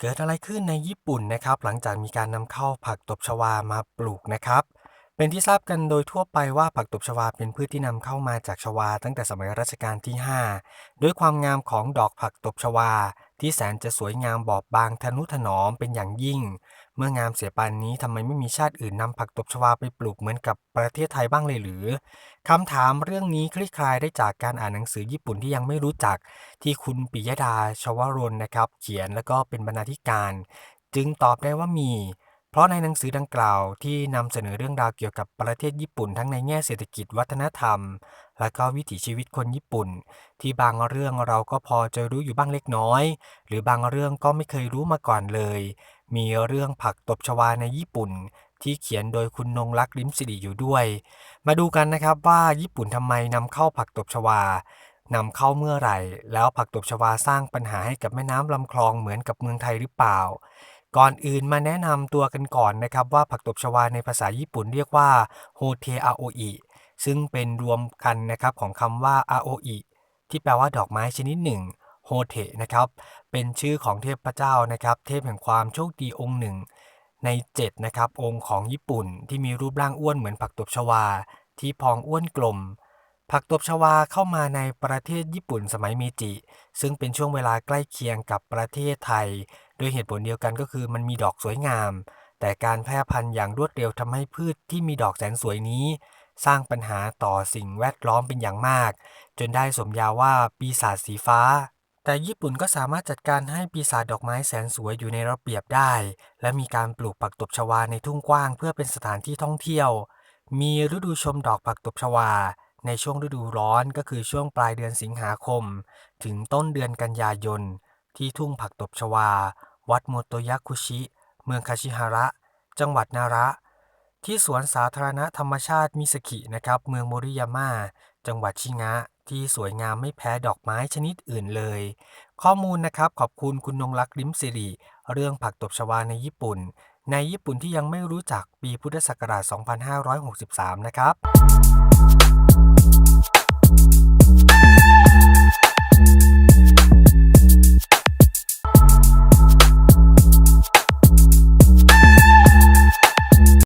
เกิดอะไรขึ้นในญี่ปุ่นนะครับ หลังจากมีการนำเข้าผักตบชวามาปลูกนะครับ เป็นที่ทราบกันโดยทั่วไปว่าผักตบชวาเป็นพืชที่นำเข้ามาจากชวา ตั้งแต่สมัยรัชกาลที่ 5 ด้วยความงามของดอกผักตบชวา ที่แสนจะสวยงามบอบบางทนุถนอมเป็นอย่างยิ่ง เมื่องามเสียปานนี้ทำไมไม่มีชาติอื่นนำผักตบชวาไปปลูกเหมือนกับประเทศไทยบ้างเลยหรือคำถามเรื่องนี้คลี่คลายได้จากการอ่านหนังสือญี่ปุ่นที่ยังไม่รู้จัก ที่คุณปิยดาชวรนนะครับ เขียนแล้วก็เป็นบรรณาธิการ จึงตอบได้ว่ามี เพราะในหนังสือดังกล่าวที่นำเสนอเรื่องราวเกี่ยวกับประเทศญี่ปุ่น ทั้งในแง่เศรษฐกิจวัฒนธรรม และก็วิถีชีวิตคนญี่ปุ่น ที่บางเรื่องเราก็พอจะรู้อยู่บ้างเล็กน้อย หรือบางเรื่องก็ไม่เคยรู้มาก่อนเลย มีเรื่องผักตบชวาในญี่ปุ่น ที่เขียนโดยคุณนงรักษ์ลิมสิริอยู่ด้วย มาดูกันนะครับว่าญี่ปุ่นทำไมนำเข้าผักตบชวานำเข้าเมื่อไหร่ แล้วผักตบชวาสร้างปัญหาให้กับแม่น้ำลำคลองเหมือนกับเมืองไทยหรือเปล่า ก่อนอื่นมาแนะนำตัวกันก่อนนะครับว่าผักตบชวาในภาษาญี่ปุ่นเรียกว่าโฮเทอาโออิซึ่งเป็นรวมกันนะครับของคำว่าอาโออิที่แปลว่าดอกไม้ชนิดหนึ่งโฮเทนะครับเป็นชื่อของเทพเจ้านะครับ เทพแห่งความโชคดีองค์หนึ่ง ใน7นะครับองค์ของญี่ปุ่นที่มีรูปร่างอ้วนเหมือนผักตบชวา ที่พองอ้วนกลมผักตบชวาเข้ามาในประเทศญี่ปุ่นสมัยเมจิ ซึ่งเป็นช่วงเวลาใกล้เคียงกับประเทศไทย โดยเหตุผลเดียวกันก็คือมันมีดอกสวยงาม แต่การแพร่พันธุ์อย่างรวดเร็วทำให้พืชที่มีดอกแสนสวยนี้ สร้างปัญหาต่อสิ่งแวดล้อมเป็นอย่างมาก จนได้สมญาว่าปีศาจสีฟ้า แต่ญี่ปุ่นก็สามารถจัดการให้ปีศาจดอกไม้แสนสวยอยู่ในระเบียบได้ และมีการปลูกผักตบชวาในทุ่งกว้างเพื่อเป็นสถานที่ท่องเที่ยว มีฤดูชมดอกผักตบชวาในช่วงฤดูร้อนก็คือช่วงปลายเดือนสิงหาคม ถึงต้นเดือนกันยายน ที่ทุ่งผักตบชวา วัดโมโตยะคุชิ เมืองคาชิฮาระ จังหวัดนาระ ที่สวนสาธารณะธรรมชาติมิสกินะครับ เมืองโมริยาม่า จังหวัดชิงะ ที่สวยงามไม่แพ้ดอกไม้ชนิดอื่นเลย ข้อมูลนะครับขอบคุณคุณนงรักษ์ลิมสิริ เรื่องผักตบชวาในญี่ปุ่น ในญี่ปุ่นที่ยังไม่รู้จักปีพุทธศักราช 2563 นะครับ